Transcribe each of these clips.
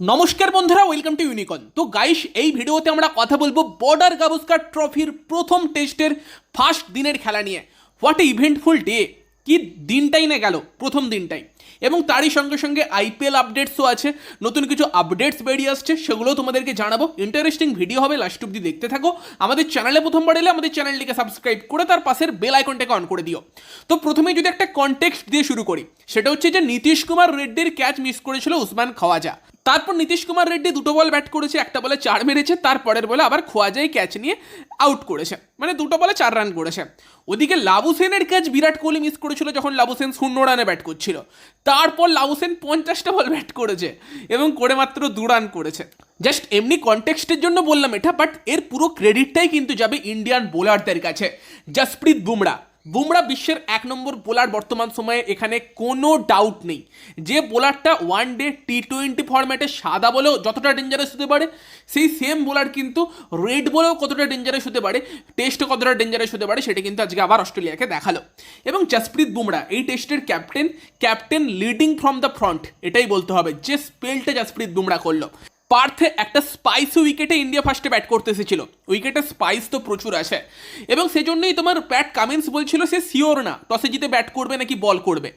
নমস্কার বন্ধুরা welcome to ইউনিকন তো গাইস এই ভিডিওতে আমরা কথা বলব বর্ডার গাভাস্কার ট্রফির প্রথম টেস্টের ফার্স্ট দিনের খেলা নিয়ে। হোয়াট এ ইভেন্টফুল ডে কি দিনটাই না গেল, প্রথম দিনটাই। এবং তারই সঙ্গে সঙ্গে আইপিএল আপডেটসও আছে। নতুন কিছু আপডেটস বেরিয়ে আসছে, সেগুলোও তোমাদেরকে জানাব। ইন্টারেস্টিং ভিডিও হবে লাস্ট অব্দি দেখতে থাকো। আমাদের চ্যানেলে প্রথমবার এলে আমাদের চ্যানেলটিকে সাবস্ক্রাইব করে তার পাশের বেল আইকনটাকে অন করে দিও। তো প্রথমে যদি একটা কনটেক্সট দিয়ে শুরু করি, সেটা হচ্ছে যে নীতিশ কুমার রেড্ডির ক্যাচ মিস করেছিল উসমান খাওয়াজা। তারপর নীতিশ কুমার রেড্ডি দুটো বল ব্যাট করেছে, একটা বলে চার মেরেছে, তারপরের বলে আবার খোয়াজাই ক্যাচ নিয়ে আউট করেছে। মানে দুটো বলে চার রান করেছে। ওদিকে লাবু সেনের ক্যাচ বিরাট কোহলি মিস করেছিল, যখন লাবু সেন শূন্য রানে ব্যাট করছিল। তারপর লাউসেন পঞ্চাশটা বল ব্যাট করেছে এবং করে মাত্র দু রান করেছে। জাস্ট এমনি কনটেক্সটের জন্য বললাম এটা বাট এর পুরো ক্রেডিটটাই কিন্তু যাবে ইন্ডিয়ান বোলারদের কাছে। জসপ্রীত বুমরা বুমরা বিশ্বের এক নম্বর বোলার বর্তমান সময়ে এখানে কোনো ডাউট নেই। যে বোলারটা ওয়ান ডে টি টোয়েন্টি ফরম্যাটে সাদা বলেও যতটা ডেঞ্জারাস হতে পারে, সেই সেম বোলার কিন্তু রেড বলেও কতটা ডেঞ্জারাস হতে পারে টেস্টে কতটা ডেঞ্জারাস হতে পারে, সেটা কিন্তু আজকে আবার অস্ট্রেলিয়াকে দেখাল। এবং জসপ্রীত বুমরা, এই টেস্টের captain captain leading from the front এটাই বলতে হবে। যে স্পেলটা জসপ্রীত বুমরা করল। পার্থে একটা স্পাইসি উইকেটে ইন্ডিয়া ফার্স্টে ব্যাট করতে এসেছিল। উইকেটে স্পাইস তো প্রচুর আছে এবং সেজন্যই তোমার প্যাট কামিন্স বলছিল সে শিওর না টসে জিতে ব্যাট করবে নাকি বল করবে।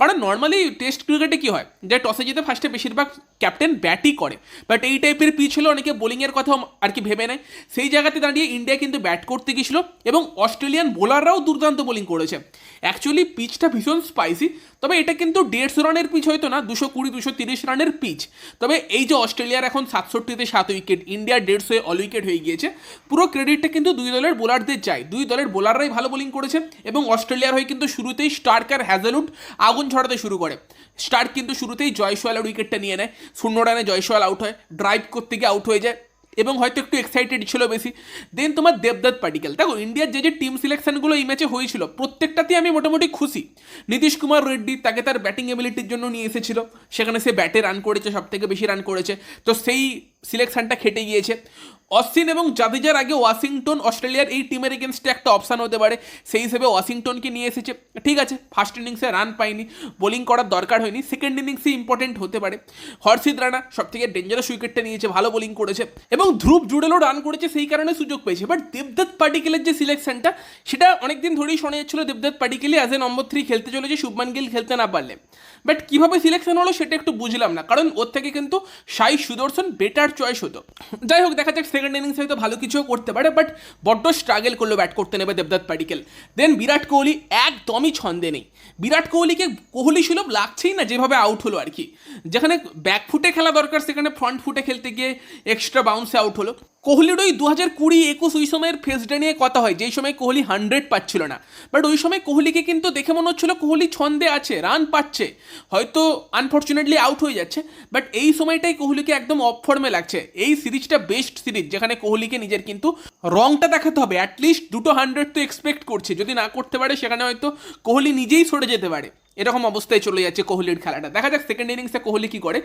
কারণ নর্মালি টেস্ট ক্রিকেটে কি হয়, যে টসে জিতে ফার্স্টে বেশিরভাগ ক্যাপ্টেন ব্যাটই করে। বাট এই টাইপের পিচ হলে অনেকে বোলিংয়ের কথা আর কি ভেবে নেয়। সেই জায়গাতে দাঁড়িয়ে ইন্ডিয়া কিন্তু ব্যাট করতে গেছিল এবং অস্ট্রেলিয়ান বোলাররাও দুর্দান্ত বোলিং করেছে। অ্যাকচুয়ালি পিচটা ভীষণ স্পাইসি তবে এটা কিন্তু দেড়শো রানের পিচ হয়তো না, দুশো কুড়ি, দুশো তিরিশ রানের পিচ তবে এই যে অস্ট্রেলিয়ার এখন সাতষট্টিতে সাত উইকেট ইন্ডিয়ার দেড়শোয় অল উইকেট হয়ে গিয়েছে। পুরো ক্রেডিটটা কিন্তু দুই দলের বোলারদের চাই। দুই দলের বোলাররাই ভালো বোলিং করেছে এবং অস্ট্রেলিয়ার হয়ে কিন্তু শুরুতেই স্টার্কার হ্যাজেলউড আগুন ছড়াতে শুরু করে। স্টার্ক কিন্তু শুরুতেই জয়সওয়ালের উইকেটটা নিয়ে নেয়। শূন্য রানে জয়সওয়াল আউট হয়। ড্রাইভ করতে গিয়ে আউট হয়ে যায়। এবং হয়তো একটু এক্সাইটেড ছিল বেশি। দেন তোমার দেবদাত পাটিকেল। দেখো ইন্ডিয়ার যে যে টিম সিলেকশনগুলো এই ম্যাচে হয়েছিল, প্রত্যেকটাতেই আমি মোটামুটি খুশি। নীতিশ কুমার রেড্ডি তাকে তার ব্যাটিং এবিলিটির জন্য নিয়ে এসেছিল। সেখানে সে ব্যাটে রান করেছে সব থেকে বেশি রান করেছে। তো সেই সিলেকশনটা খেটে গিয়েছে। অশ্বিন এবং জাদেজার আগে ওয়াশিংটন, অস্ট্রেলিয়ার এই টিমের এগেনস্টে একটা অপশান হতে পারে। সেই হিসেবে ওয়াশিংটনকে নিয়ে এসেছে। ঠিক আছে ফার্স্ট ইনিংসে রান পায়নি বোলিং করার দরকার হয়নি সেকেন্ড ইনিংসে ইম্পর্টেন্ট হতে পারে। হর্ষিত রানা সব থেকে ডেঞ্জারাস উইকেটটা নিয়েছে, ভালো বোলিং করেছে এবং ধ্রুব জুডেলও রান করেছে, সেই কারণে সুযোগ পেয়েছে। বাট দেবদত্ত পাটিকেলের যে সিলেকশনটা সেটা অনেকদিন ধরেই শোনা যাচ্ছিল Debdutta Padikkal as a number three খেলতে চলেছে, শুভমান গিল খেলতে না পারলে। বাট কীভাবে সিলেকশন হলো সেটা একটু বুঝলাম না, কারণ ওর থেকে কিন্তু সাই সুদর্শন বেটার চয়েস হতো। যাই হোক, দেখা যাক সেকেন্ড ইনিংস হয়তো ভালো কিছুও করতে পারে বাট বড্ড স্ট্রাগল করল ব্যাট করতে নেবে দেবদাত প্যাডিকেল দেন বিরাট কোহলি একদমই ছন্দে নেই। বিরাট কোহলিকে কোহলি সুলভ লাগছেই না যেভাবে আউট হলো আর কি। যেখানে ব্যাক ফুটে খেলা দরকার, সেখানে ফ্রন্ট ফুটে খেলতে গিয়ে এক্সট্রা বাউন্সে আউট হলো। কোহলির ওই দু হাজার কুড়ি, একুশ ওই সময়ের ফেসডে নিয়ে কথা হয়, যেই সময় কোহলি হান্ড্রেড পাচ্ছিল না। বাট ওই সময় কোহলিকে কিন্তু দেখে মনে হচ্ছিল কোহলি ছন্দে আছে রান পাচ্ছে। হয়তো আনফর্চুনেটলি আউট হয়ে যাচ্ছে বাট এই সময়টাই কোহলিকে একদম অফ ফর্মে লাগছে। এই সিরিজটা বেস্ট সিরিজ, যেখানে কোহলিকে নিজের কিন্তু রংটা দেখাতে হবে অ্যাটলিস্ট দুটো হান্ড্রেড তো এক্সপেক্ট করছে। যদি না করতে পারে, সেখানে হয়তো কোহলি নিজেই সরে যেতে পারে। এরকম অবস্থায় চলে যাচ্ছে কোহলির খেলাটা। দেখা যাক সেকেন্ড ইনিংসে কোহলি কী করে।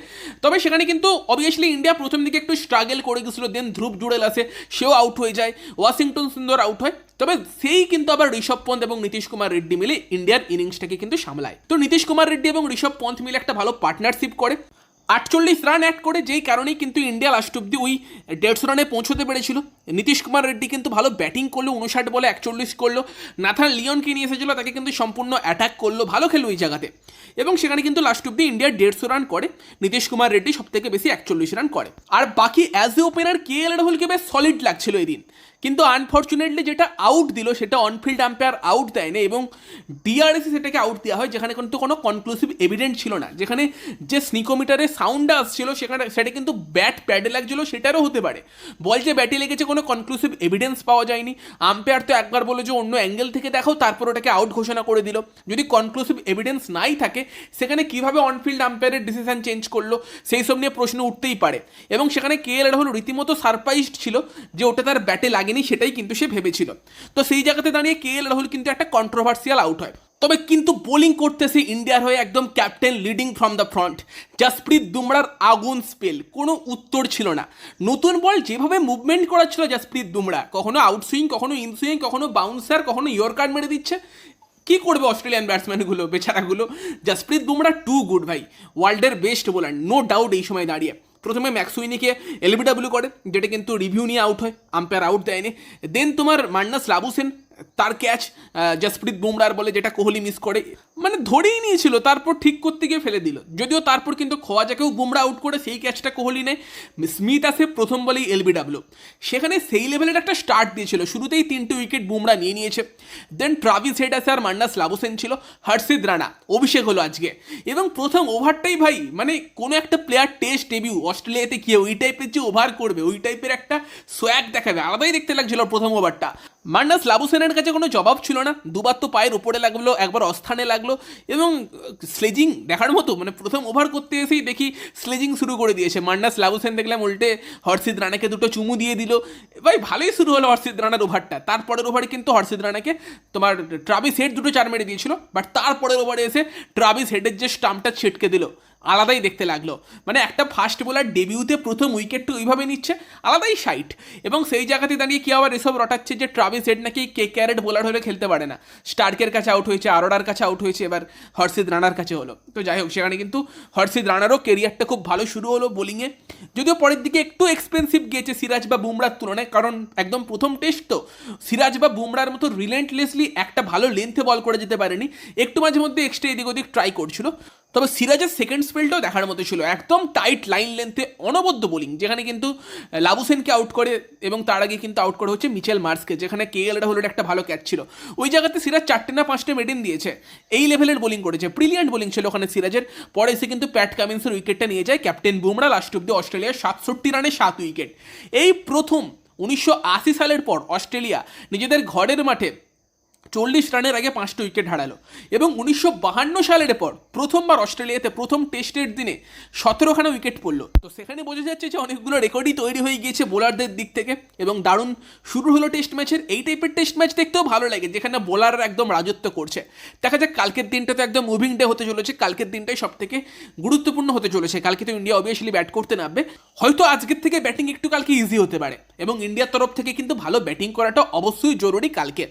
তবে সেখানে কিন্তু অবভিয়াসলি ইন্ডিয়া প্রথম দিকে একটু স্ট্রাগল করে গেছিল দেন ধ্রুব জুড়েল আসে সেও আউট হয়ে যায়, ওয়াশিংটন সুন্দর আউট হয়। তবে সেই কিন্তু আবার ঋষভ পন্থ এবং নীতিশ কুমার রেড্ডি মিলে ইন্ডিয়ার ইনিংসটাকে কিন্তু সামলায়। তো নীতিশ কুমার রেড্ডি এবং ঋষভ পন্থ মিলে একটা ভালো পার্টনারশিপ করে। আটচল্লিশ রান অ্যাড করে, যেই কারণেই কিন্তু ইন্ডিয়া লাস্ট অব্দি ওই দেড়শো রানে পৌঁছতে পেরেছিল। নীতিশ কুমার রেড্ডি কিন্তু ভালো ব্যাটিং করল, উনষাট বলে একচল্লিশ করল। নাথান লিওনকে নিয়ে এসেছিল, তাকে কিন্তু সম্পূর্ণ অ্যাটাক করল, ভালো খেলো ওই জায়গাতে। এবং সেখানে কিন্তু লাস্ট অব্দি ইন্ডিয়া দেড়শো রান করে, নীতিশ কুমার রেড্ডি সব থেকে বেশি একচল্লিশ রান করে। আর বাকি অ্যাজ এ ওপেনার কে এল রাহুলকে বেশ সলিড লাগছিল এই দিন কিন্তু আনফর্চুনেটলি যেটা আউট দিল, সেটা অনফিল্ড আম্পায়ার আউট দেয়নি এবং ডিআরএসি সেটাকে আউট দেওয়া হয়, যেখানে কিন্তু কোনো কনক্লুসিভ এভিডেন্ট ছিল না। যেখানে যে স্নিকোমিটারে সাউন্ডটা আসছিল, সেখানে সেটা কিন্তু ব্যাট প্যাডে লাগছিল, সেটারও হতে পারে। বল যে ব্যাটে লেগেছে, কোনো কনক্লুসিভ এভিডেন্স পাওয়া যায়নি। আম্পায়ার তো একবার বলে যে অন্য অ্যাঙ্গেল থেকে দেখো তারপর ওটাকে আউট ঘোষণা করে দিল। যদি কনক্লুসিভ এভিডেন্স নাই থাকে, সেখানে কীভাবে অনফিল্ড আম্পায়ারের ডিসিশন চেঞ্জ করল, সেই সব নিয়ে প্রশ্ন উঠতেই পারে। এবং সেখানে কে এল রাহুল রীতিমতো সারপ্রাইজড ছিল যে ওটা তার ব্যাটে লাগেনি সেটাই কিন্তু সে ভেবেছিল। তো সেই জায়গাতে দাঁড়িয়ে কে এল রাহুল কিন্তু একটা কন্ট্রোভার্সিয়াল আউট হয়। তবে কিন্তু বোলিং করতেছে ইন্ডিয়ার হয়ে একদম captain leading from the front Jasprit বুমরার আগুন স্পেল কোনো উত্তর ছিল না। নতুন বল যেভাবে মুভমেন্ট করা ছিল জাসপ্রীত বুমরা কখনো আউটসুইং কখনো ইনসুইং কখনো বাউন্সার কখনো ইয়র্কার মেরে দিচ্ছে। কি করবে অস্ট্রেলিয়ান ব্যাটসম্যানগুলো বেচারাগুলো? জাসপ্রীত বুমরা টু গুড ভাই ওয়ার্ল্ডের বেস্ট বোলার নো ডাউট এই সময় দাঁড়িয়ে। প্রথমে ম্যাক্সুইনিকে এলবিডাব্লিউ করে, যেটা কিন্তু রিভিউ নিয়ে আউট হয় আম্পায়ার আউট দেয়নি। দেন তোমার মান্নাস লাবুসেন তার ক্যাচ জসপ্রীত বুমরার বলে যেটা কোহলি মিস করে মানে ধরেই নিয়েছিল, তারপর ঠিক করতে গিয়ে ফেলে দিল। যদিও তারপর কিন্তু খোয়াজাকেও বুমরা আউট করে সেই ক্যাচটা কোহলি নেয়। স্মিথ আসে প্রথম বলেই এলবিডাব্লিউ। সেখানে সেই লেভেলের একটা স্টার্ট দিয়েছিল। শুরুতেই তিনটে উইকেট বুমরা নিয়ে নিয়েছে। দেন ট্রাভিস হেড আসে আর মান্নাস লাবুসেন ছিল। হর্ষিদ রানা, অভিষেক হলো আজকে। এবং প্রথম ওভারটাই ভাই মানে কোনো একটা প্লেয়ার টেস্ট ডেবিউ অস্ট্রেলিয়াতে গিয়ে ওই টাইপের যে ওভার করবে, ওই টাইপের একটা সোয়াগ দেখাবে। আলাদাই দেখতে লাগছিল প্রথম ওভারটা। মান্নাস লাবুসেনের কাছে কোনো জবাব ছিল না। দুবার তো পায়ের উপরে লাগল, একবার অস্থানে লাগল এবং স্লেজিং দেখার মতো মানে প্রথম ওভার করতে এসেই দেখি স্লেজিং শুরু করে দিয়েছে। মান্নাস লাবুসেন দেখলাম উল্টে হর্ষিদ রানাকে দুটো চুমু দিয়ে দিল। ভাই, ভালোই শুরু হলো হর্ষিদ রানার ওভারটা। তারপরের ওভারে কিন্তু হর্ষিদ রানাকে তোমার ট্রাভিস হেড দুটো চার মেরে দিয়েছিল বাট তারপরের ওভারে এসে ট্রাভিস হেডের যে স্টাম্পটা ছিটকে দিল। আলাদাই দেখতে লাগল। মানে একটা ফাস্ট বোলার ডেবিউতে প্রথম উইকেটটা ওইভাবে নিচ্ছে, আলাদাই সাইট এবং সেই জায়গাতে দাঁড়িয়ে কি আবার এসব রটাচ্ছে যে ট্রাভিস হেড নাকি কে ক্যারেট বোলার হলে খেলতে পারে না। স্টার্কের কাছে আউট হয়েছে আরোডার কাছে আউট হয়েছে, এবার হর্ষিদ রানার কাছে হলো। তো যাই হোক, সেখানে কিন্তু হর্ষিদ রানারও কেরিয়ারটা খুব ভালো শুরু হলো বোলিংয়ে যদিও পরের দিকে একটু এক্সপেন্সিভ গিয়েছে সিরাজ বা বুমরার তুলনায়, কারণ একদম প্রথম টেস্ট তো। সিরাজ বা বুমরার মতো রিলেন্টলেসলি একটা ভালো লেন্থে বল করে যেতে পারেনি। একটু মাঝে মধ্যে এক্সট্রা এদিক ওদিক ট্রাই করছিল। তবে সিরাজের সেকেন্ড স্পেলটাও দেখার মতো ছিল। একদম টাইট লাইন লেন্থে অনবদ্য বোলিং যেখানে কিন্তু লাবুসেনকে আউট করে এবং তার আগে কিন্তু আউট করে হচ্ছে মিচেল মার্সকে, যেখানে কে এল রাহুলের একটা ভালো ক্যাচ ছিল। ওই জায়গাতে সিরাজ চারটে না পাঁচটা মেডেন দিয়েছে। এই লেভেলের বোলিং করেছে। ব্রিলিয়ান্ট বোলিং ছিল ওখানে সিরাজের। পরে এসে কিন্তু প্যাট কামিন্সের উইকেটটা নিয়ে যায়। ক্যাপ্টেন বুমরা লাস্ট অব্দি অস্ট্রেলিয়ার সাতষট্টি রানে সাত উইকেট এই প্রথম উনিশশো আশি সালের পর অস্ট্রেলিয়া নিজেদের ঘরের মাঠে চল্লিশ রানের আগে পাঁচটা উইকেট হারালো এবং উনিশশো বাহান্ন সালের পর প্রথমবার অস্ট্রেলিয়াতে প্রথম টেস্টের দিনে সতেরোখানা উইকেট পড়ল। তো সেখানে বোঝা যাচ্ছে যে অনেকগুলো রেকর্ডই তৈরি হয়ে গিয়েছে বোলারদের দিক থেকে এবং দারুণ শুরু হলো টেস্ট ম্যাচের। এই টাইপের টেস্ট ম্যাচ দেখতেও ভালো লাগে যেখানে বোলাররা একদম রাজত্ব করছে। দেখা যাক কালকের দিনটা তো একদম মুভিং ডে হতে চলেছে। কালকের দিনটাই সব থেকে গুরুত্বপূর্ণ হতে চলেছে। কালকে তো ইন্ডিয়া অবভিয়াসলি ব্যাট করতে নামবে। হয়তো আজকের থেকে ব্যাটিং একটু কালকে ইজি হতে পারে এবং ইন্ডিয়ার তরফ থেকে কিন্তু ভালো ব্যাটিং করাটা অবশ্যই জরুরি কালকে।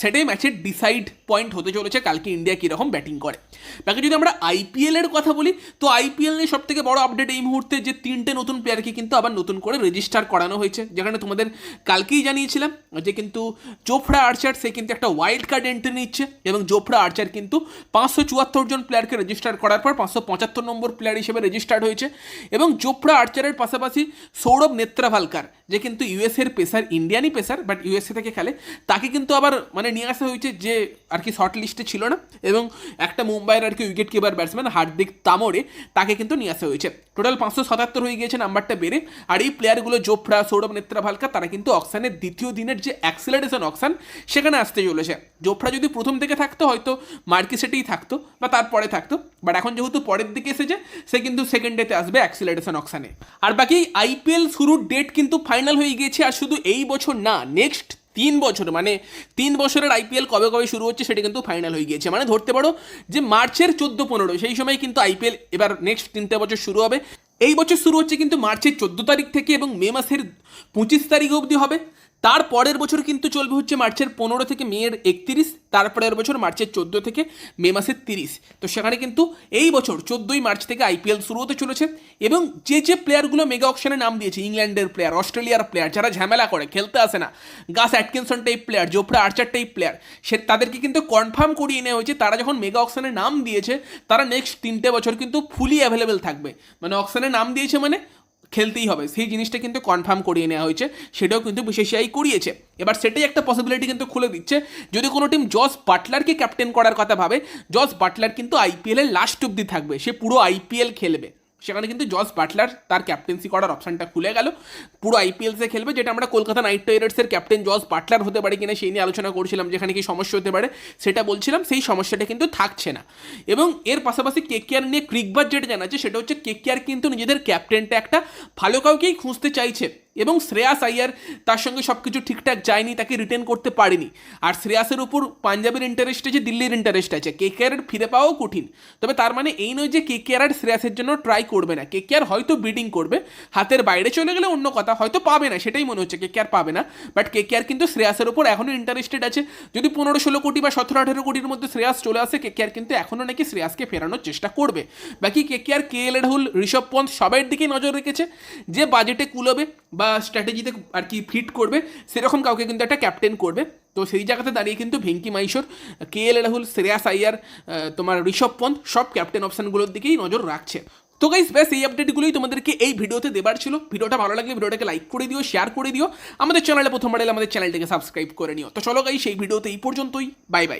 সেটাই ম্যাচের ডিসাইড পয়েন্ট হতে চলেছে কালকে ইন্ডিয়া কীরকম ব্যাটিং করে। বাকি যদি আমরা আইপিএলের কথা বলি, তো আইপিএল নিয়ে সব থেকে বড় আপডেট এই মুহূর্তে যে তিনটে নতুন প্লেয়ারকে কিন্তু আবার নতুন করে রেজিস্টার করানো হয়েছে। যেখানে তোমাদের কালকেই জানিয়েছিলাম যে কিন্তু জোফরা আর্চার সে কিন্তু একটা ওয়াইল্ড কার্ড এন্ট্রি নিচ্ছে এবং জোফরা আর্চার কিন্তু পাঁচশো চুয়াত্তর জন প্লেয়ারকে রেজিস্টার করার পর পাঁচশো পঁচাত্তর নম্বর প্লেয়ার হিসেবে রেজিস্টার্ড হয়েছে এবং জোফরা আর্চারের পাশাপাশি সৌরভ নেত্রাভালকার, যে কিন্তু ইউএসএর পেসার ইন্ডিয়ানই পেসার বাট ইউএসএ থেকে খেলে, তাকে কিন্তু আবার মানে নিয়ে আসা হয়েছে যে আর কি শর্ট লিস্টে ছিল না, এবং একটা মুম্বাইয়ের আর কি wicket keeper batsman Hardik Tamore তাকে কিন্তু নিয়ে আসা হয়েছে। টোটাল পাঁচশো সাতাত্তর হয়ে গিয়েছে নাম্বারটা বেড়ে, আর এই প্লেয়ারগুলো জোফরা, সৌরভ, নেত্রা নেত্রাভালকা তারা কিন্তু অকশানের দ্বিতীয় দিনের যে অ্যাক্সিলারেশন অকশান সেখানে আসতে চলেছে। জোফরা যদি প্রথম থেকে থাকতো, হয়তো মার্কেসেটেই থাকতো বা তারপরে থাকতো বাট এখন যেহেতু পরের দিকে এসেছে, সে কিন্তু সেকেন্ড ডেতে আসবে অ্যাক্সিলারেশন অকশানে। আর বাকি আইপিএল শুরুর ডেট কিন্তু ফাইনাল হয়ে গিয়েছে, আর শুধু এই বছর না নেক্সট তিন বছর মানে তিন বছরের আইপিএল কবে কবে শুরু হচ্ছে সেটা কিন্তু ফাইনাল হয়ে গিয়েছে। মানে ধরতে পারো যে মার্চের চোদ্দ পনেরো, সেই সময় কিন্তু আইপিএল এবার নেক্সট তিনটে বছর শুরু হবে। এই বছর শুরু হচ্ছে কিন্তু মার্চের চোদ্দ তারিখ থেকে এবং মে মাসের পঁচিশ তারিখ অবধি হবে। তার পরের বছর কিন্তু চলবে হচ্ছে মার্চের পনেরো থেকে মেয়ের একত্রিশ তারপরের বছর মার্চের চোদ্দ থেকে মে মাসের তিরিশ। তো সেখানে কিন্তু এই বছর চোদ্দোই মার্চ থেকে আইপিএল শুরু হতে চলেছে এবং যে যে প্লেয়ারগুলো মেগা অপশনে নাম দিয়েছে, ইংল্যান্ডের প্লেয়ার, অস্ট্রেলিয়ার প্লেয়ার, যারা ঝামেলা করে, খেলতে আসে না, Gus Atkinson type player, Jofra Archer type player, সে তাদেরকে কিন্তু কনফার্ম করিয়ে নেওয়া হয়েছে। তারা যখন মেগা অপশনে নাম দিয়েছে, তারা নেক্সট তিনটে বছর কিন্তু ফুলি অ্যাভেলেবেল থাকবে। মানে অপশনে নাম দিয়েছে মানে খেলতেই হবে। সেই জিনিসটা কিন্তু কনফার্ম করিয়ে নেওয়া হয়েছে, সেটাও কিন্তু বিশেষিয়াই করিয়েছে। এবার সেটাই একটা পসিবিলিটি কিন্তু খুলে দিচ্ছে। যদি কোনো টিম জস বাটলারকে ক্যাপ্টেন করার কথা ভাবে, জস বাটলার কিন্তু আইপিএলের লাস্ট অব্দি থাকবে। সে পুরো আইপিএল খেলবে। সেখানে কিন্তু জস বাটলার তার ক্যাপ্টেন্সি করার অপশানটা খুলে গেল। পুরো আইপিএলসে খেলবে, যেটা আমরা কলকাতা নাইট রাইডার্সের ক্যাপ্টেন জস বাটলার হতে পারে কিনা সেই নিয়ে আলোচনা করছিলাম, যেখানে কি সমস্যা হতে পারে, সেটা বলছিলাম, সেই সমস্যাটা কিন্তু থাকছে না। এবং এর পাশাপাশি কেকেআর নিয়ে ক্রিকবার যেটা জানাচ্ছে, সেটা হচ্ছে কেকেআর কিন্তু নিজেদের ক্যাপ্টেনটা একটা ভালো কাউকেই খুঁজতে চাইছে। এবং শ্রেয়াস আইয়ার তার সঙ্গে সব কিছু ঠিকঠাক যায়নি, তাকে রিটেন করতে পারেনি। আর শ্রেয়াসের উপর পাঞ্জাবের ইন্টারেস্ট আছে, দিল্লির ইন্টারেস্ট আছে। কে কে আর ফিরে পাওয়াও কঠিন। তবে তার মানে এই নয় যে কে কে আর শ্রেয়াসের জন্য ট্রাই করবে না। কে কে আর হয়তো বিডিং করবে, হাতের বাইরে চলে গেলে অন্য কথা, হয়তো পাবে না, সেটাই মনে হচ্ছে। কে কে আর পাবে না বাট কে কে আর কিন্তু শ্রেয়াসের উপর এখনও ইন্টারেস্টেড আছে। যদি পনেরো, ষোলো কোটি বা সতেরো, আঠেরো কোটির মধ্যে শ্রেয়াস চলে আসে কে কে আর কিন্তু এখনও নাকি শ্রেয়াসকে ফেরানোর চেষ্টা করবে। বাকি কে কে আর কে এল রাহুল, ঋষভ পন্থ সবাইয়ের দিকেই নজর রেখেছে, যে বাজেটে কুলোবে বা স্ট্র্যাটেজিতে আর কি ফিট করবে, সেরকম কাউকে কিন্তু একটা ক্যাপ্টেন করবে। তো সেই জায়গাতে দাঁড়িয়ে কিন্তু ভেঙ্কি মাইশোর, কে এল রাহুল, শ্রেয়াস আইয়ার তোমার ঋষভ পন্থ সব ক্যাপ্টেন অপশনগুলোর দিকেই নজর রাখছে। তো গাইস ব্যাস এই আপডেটগুলোই তোমাদেরকে এই ভিডিওতে দেবার ছিল। ভিডিওটা ভালো লাগলে ভিডিওটাকে লাইক করে দিও শেয়ার করে দিও। আমাদের চ্যানেলে প্রথমবার এলে আমাদের চ্যানেলটাকে সাবস্ক্রাইব করে নিও। তো চলো গাই সেই ভিডিওতে এই পর্যন্তই। Bye bye